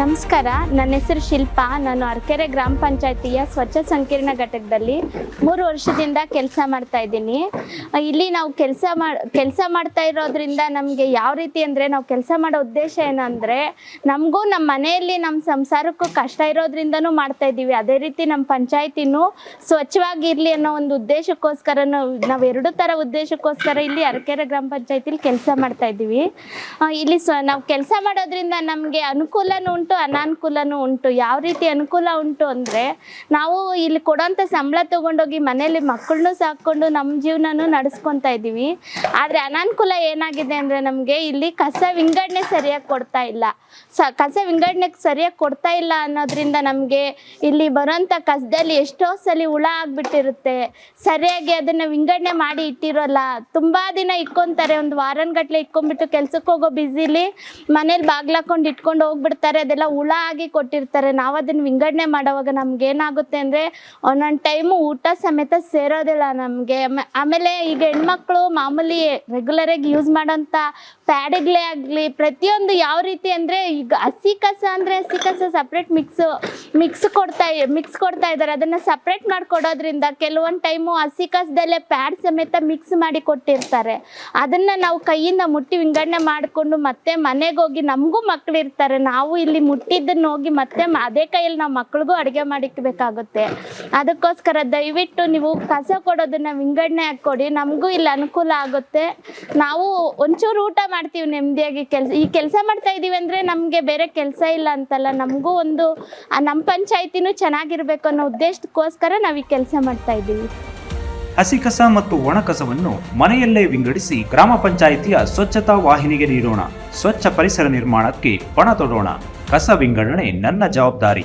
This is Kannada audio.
ನಮಸ್ಕಾರ. ನನ್ನ ಹೆಸರು ಶಿಲ್ಪಾ. ನಾನು ಅರ್ಕೆರೆ ಗ್ರಾಮ ಪಂಚಾಯತಿಯ ಸ್ವಚ್ಛ ಸಂಕೀರ್ಣ ಘಟಕದಲ್ಲಿ ಮೂರು ವರ್ಷದಿಂದ ಕೆಲಸ ಮಾಡ್ತಾ ಇದ್ದೀನಿ. ಇಲ್ಲಿ ನಾವು ಕೆಲಸ ಮಾಡ ಕೆಲಸ ಮಾಡ್ತಾ ಇರೋದ್ರಿಂದ ನಮಗೆ ಯಾವ ರೀತಿ ಅಂದರೆ ನಾವು ಕೆಲಸ ಮಾಡೋ ಉದ್ದೇಶ ಏನಂದರೆ ನಮಗೂ ನಮ್ಮ ಮನೆಯಲ್ಲಿ ನಮ್ಮ ಸಂಸಾರಕ್ಕೂ ಕಷ್ಟ ಇರೋದ್ರಿಂದನೂ ಮಾಡ್ತಾ ಇದ್ದೀವಿ. ಅದೇ ರೀತಿ ನಮ್ಮ ಪಂಚಾಯತಿನೂ ಸ್ವಚ್ಛವಾಗಿರಲಿ ಅನ್ನೋ ಒಂದು ಉದ್ದೇಶಕ್ಕೋಸ್ಕರ ನಾವು ಎರಡು ಥರ ಉದ್ದೇಶಕ್ಕೋಸ್ಕರ ಇಲ್ಲಿ ಅರಕೆರೆ ಗ್ರಾಮ ಪಂಚಾಯತಿಲಿ ಕೆಲಸ ಮಾಡ್ತಾ ಇದ್ದೀವಿ. ಇಲ್ಲಿ ನಾವು ಕೆಲಸ ಮಾಡೋದ್ರಿಂದ ನಮಗೆ ಅನುಕೂಲನೂ ಉಂಟು, ಅನಾನುಕೂಲನೂ ಉಂಟು. ಯಾವ ರೀತಿ ಅನುಕೂಲ ಉಂಟು ಅಂದರೆ, ನಾವು ಇಲ್ಲಿ ಕೊಡೋಂಥ ಸಂಬಳ ತೊಗೊಂಡೋಗಿ ಮನೇಲಿ ಮಕ್ಕಳನ್ನೂ ಸಾಕ್ಕೊಂಡು ನಮ್ಮ ಜೀವನನೂ ನಡೆಸ್ಕೊತಾ ಇದ್ದೀವಿ. ಆದರೆ ಅನಾನುಕೂಲ ಏನಾಗಿದೆ ಅಂದರೆ ನಮಗೆ ಇಲ್ಲಿ ಕಸ ವಿಂಗಡಣೆ ಸರಿಯಾಗಿ ಕೊಡ್ತಾ ಇಲ್ಲ. ಸ, ಕಸ ವಿಂಗಡಣೆ ಸರಿಯಾಗಿ ಕೊಡ್ತಾ ಇಲ್ಲ ಅನ್ನೋದ್ರಿಂದ ನಮಗೆ ಇಲ್ಲಿ ಬರೋಂಥ ಕಸದಲ್ಲಿ ಎಷ್ಟೋ ಸಲ ಹುಳ ಆಗಿಬಿಟ್ಟಿರುತ್ತೆ. ಸರಿಯಾಗಿ ಅದನ್ನು ವಿಂಗಡಣೆ ಮಾಡಿ ಇಟ್ಟಿರೋಲ್ಲ. ತುಂಬ ದಿನ ಇಟ್ಕೊತಾರೆ, ಒಂದು ವಾರನ್ಗಟ್ಲೆ ಇಟ್ಕೊಂಡ್ಬಿಟ್ಟು ಕೆಲ್ಸಕ್ಕೆ ಹೋಗೋ ಬ್ಯುಸಿಲಿ ಮನೇಲಿ ಬಾಗ್ಲಾಕೊಂಡು ಇಟ್ಕೊಂಡು ಹೋಗ್ಬಿಡ್ತಾರೆ. ಅದೆಲ್ಲ ಹುಳ ಆಗಿ ಕೊಟ್ಟಿರ್ತಾರೆ. ನಾವು ಅದನ್ನ ವಿಂಗಡಣೆ ಮಾಡೋವಾಗ ನಮ್ಗೆ ಏನಾಗುತ್ತೆ ಅಂದ್ರೆ, ಒಂದೊಂದು ಟೈಮು ಊಟ ಸಮೇತ ಸೇರೋದಿಲ್ಲ ನಮಗೆ. ಆಮೇಲೆ ಈಗ ಹೆಣ್ಮಕ್ಳು ಮಾಮೂಲಿ ರೆಗ್ಯುಲರಾಗಿ ಯೂಸ್ ಮಾಡೋಂಥ ಪ್ಯಾಡ್ಗಳೇ ಆಗಲಿ, ಪ್ರತಿಯೊಂದು ಯಾವ ರೀತಿ ಅಂದರೆ ಈಗ ಹಸಿ ಕಸ ಅಂದರೆ ಹಸಿ ಕಸ ಸಪ್ರೇಟ್ ಮಿಕ್ಸ್ ಮಿಕ್ಸ್ ಕೊಡ್ತಾ ಮಿಕ್ಸ್ ಕೊಡ್ತಾ ಇದ್ದಾರೆ ಅದನ್ನು ಸಪ್ರೇಟ್ ಮಾಡಿ ಕೊಡೋದ್ರಿಂದ ಕೆಲವೊಂದು ಟೈಮು ಹಸಿ ಕಸದಲ್ಲೇ ಪ್ಯಾಡ್ ಸಮೇತ ಮಿಕ್ಸ್ ಮಾಡಿ ಕೊಟ್ಟಿರ್ತಾರೆ. ಅದನ್ನು ನಾವು ಕೈಯಿಂದ ಮುಟ್ಟಿ ವಿಂಗಡಣೆ ಮಾಡಿಕೊಂಡು ಮತ್ತೆ ಮನೆಗೆ ಹೋಗಿ ನಮಗೂ ಮಕ್ಕಳು ಇರ್ತಾರೆ. ನಾವು ಇಲ್ಲಿ ಮುಟ್ಟಿದ್ದನ್ನು ಹೋಗಿ ಮತ್ತೆ ಅದೇ ಕೈಯಲ್ಲಿ ನಾವು ಮಕ್ಳಿಗೂ ಅಡುಗೆ ಮಾಡಿಕ್ಬೇಕಾಗುತ್ತೆ. ಅದಕ್ಕೋಸ್ಕರ ದಯವಿಟ್ಟು ನೀವು ಕಸ ಕೊಡೋದನ್ನ ವಿಂಗಡಣೆ ಹಾಕ್ಕೊಡಿ ನಮಗೂ ಇಲ್ಲಿ ಅನುಕೂಲ ಆಗುತ್ತೆ. ನಾವು ಒಂಚೂರು ಊಟ ಮಾಡ್ತೀವಿ ನೆಮ್ಮದಿಯಾಗಿ ಕೆಲಸ. ಈ ಕೆಲಸ ಮಾಡ್ತಾ ಇದೀವಿ ಅಂದರೆ ನಮಗೆ ಬೇರೆ ಕೆಲಸ ಇಲ್ಲ ಅಂತಲ್ಲ. ನಮಗೂ ಒಂದು ನಮ್ಮ ಪಂಚಾಯತಿನೂ ಚೆನ್ನಾಗಿರ್ಬೇಕು ಅನ್ನೋ ಉದ್ದೇಶಕ್ಕೋಸ್ಕರ ನಾವು ಈ ಕೆಲಸ ಮಾಡ್ತಾ ಇದ್ದೀವಿ ಹಸಿ ಕಸ ಮತ್ತು ಒಣ ಕಸವನ್ನು ಮನೆಯಲ್ಲೇ ವಿಂಗಡಿಸಿ ಗ್ರಾಮ ಪಂಚಾಯಿತಿಯ ಸ್ವಚ್ಛತಾ ವಾಹಿನಿಗೆ ನೀಡೋಣ. ಸ್ವಚ್ಛ ಪರಿಸರ ನಿರ್ಮಾಣಕ್ಕೆ ಪಣ ತೊಡೋಣ. ಕಸ ವಿಂಗಡಣೆ ನನ್ನ ಜವಾಬ್ದಾರಿ.